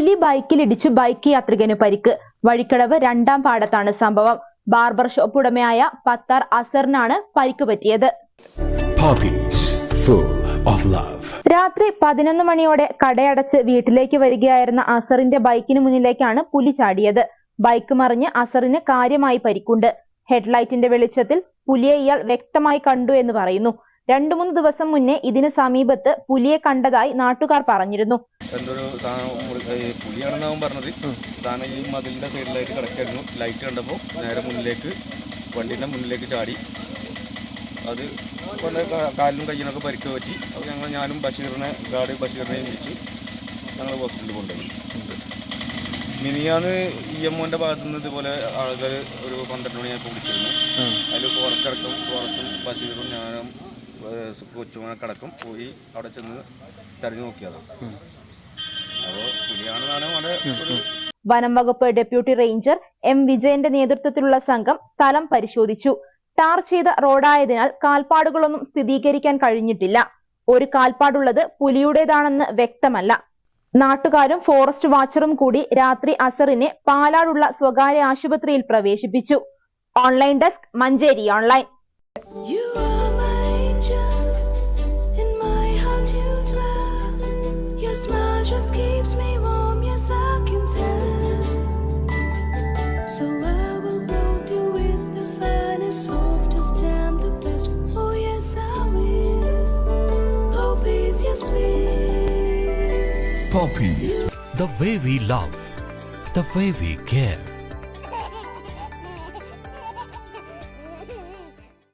പുലി ബൈക്കിലിടിച്ച് ബൈക്ക് യാത്രികന് പരിക്ക്. വഴിക്കടവ് രണ്ടാം പാടത്താണ് സംഭവം. ബാർബർ ഷോപ്പ് ഉടമയായ പത്താർ അസറിനാണ് പരിക്ക് പറ്റിയത്. രാത്രി പതിനൊന്ന് മണിയോടെ കടയടച്ച് വീട്ടിലേക്ക് വരികയായിരുന്ന അസറിന്റെ ബൈക്കിന് മുന്നിലേക്കാണ് പുലി ചാടിയത്. ബൈക്ക് മറിഞ്ഞ് അസറിന് കാര്യമായി പരിക്കുണ്ട്. ഹെഡ്ലൈറ്റിന്റെ വെളിച്ചത്തിൽ പുലിയെ ഇയാൾ വ്യക്തമായി കണ്ടു എന്ന് പറയുന്നു. രണ്ടു മൂന്ന് ദിവസം മുന്നേ ഇതിന് സമീപത്ത് പുലിയെ കണ്ടതായി നാട്ടുകാർ പറഞ്ഞിരുന്നു. എന്തൊരു പറഞ്ഞത്. ഈ മതിലിന്റെ സൈഡിലായിട്ട് കിടക്കായിരുന്നു. ലൈറ്റ് കണ്ടപ്പോൾ നേരെ മുന്നിലേക്ക് മുന്നിലേക്ക് ചാടി. അത് കാലിനും കയ്യിനൊക്കെ പരിക്ക് പറ്റി. അപ്പോൾ ഞങ്ങൾ ഞാനും ബഷീറിനെ ഗാർഡ് ബഷീറിനെയും വിളിച്ച് ഞങ്ങൾ ഹോസ്പിറ്റലിൽ കൊണ്ടുപോയി. മിനിയാന്ന് ഇ എം ഒന്റെ ഭാഗത്തു നിന്ന് ഇതുപോലെ ആളുകൾ ഒരു പന്ത്രണ്ട് മണിയായപ്പോൾ വിളിച്ചിരുന്നു. അതിൽ ഫോറസ്റ്റ് അടക്കം ഫോറസ്റ്റും ബഷീറും ഞാനും ഏഹ് കൊച്ചുമോനൊക്കെ അടക്കം പോയി അവിടെ ചെന്ന് തെരഞ്ഞു നോക്കിയതാണ് അപ്പോൾ ഒരു വനം വകുപ്പ് ഡെപ്യൂട്ടി റേഞ്ചർ എം വിജയന്റെ നേതൃത്വത്തിലുള്ള സംഘം സ്ഥലം പരിശോധിച്ചു. ടാർ ചെയ്ത റോഡായതിനാൽ കാൽപ്പാടുകളൊന്നും സ്ഥിരീകരിക്കാൻ കഴിഞ്ഞിട്ടില്ല. ഒരു കാൽപ്പാടുള്ളത് പുലിയുടേതാണെന്ന് വ്യക്തമല്ല. നാട്ടുകാരും ഫോറസ്റ്റ് വാച്ചറും കൂടി രാത്രി അസറിനെ പാലാടുള്ള സ്വകാര്യ ആശുപത്രിയിൽ പ്രവേശിപ്പിച്ചു. Online desk Manjeri online. Just keeps me warm, yes I can tell. So I will hold you with the finest, softest and the best. Oh yes I will. Yes please. Poppies, The way we love, the way we care.